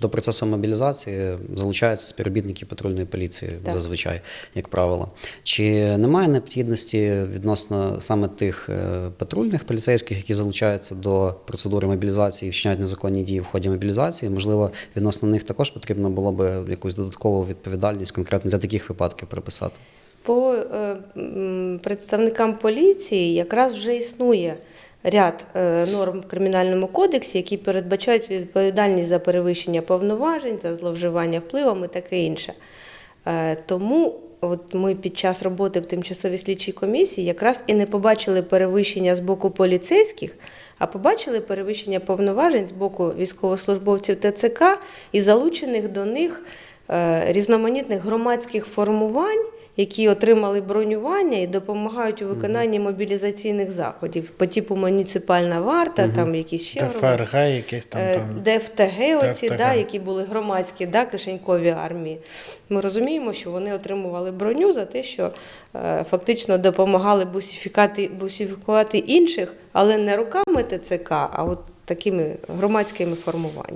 до процесу мобілізації залучаються співробітники патрульної поліції Так. зазвичай, як правило. Чи немає необхідності відносно саме тих е, патрульних поліцейських, які залучаються до процедури мобілізації і вчиняють незаконні дії в ході мобілізації? Можливо, відносно них також потрібно було би якусь додаткову відповідальність конкретно для таких випадків приписати? По е, представникам поліції якраз вже існує ряд е, норм в кримінальному кодексі, які передбачають відповідальність за перевищення повноважень, за зловживання впливами, таке інше. Е, Тому от ми під час роботи в тимчасовій слідчій комісії якраз і не побачили перевищення з боку поліцейських, а побачили перевищення повноважень з боку військовослужбовців ТЦК і залучених до них різноманітних громадських формувань, які отримали бронювання і допомагають у виконанні мобілізаційних заходів по типу муніципальна варта, там якісь ще. ДФРГ якесь там. Е, там. ДФТГ, оці, ДФТГ. Да, які були громадські, да, кишенькові армії. Ми розуміємо, що вони отримували броню за те, що е, фактично допомагали бусифікати, бусифікувати інших, але не руками ТЦК, а от такими громадськими формуваннями.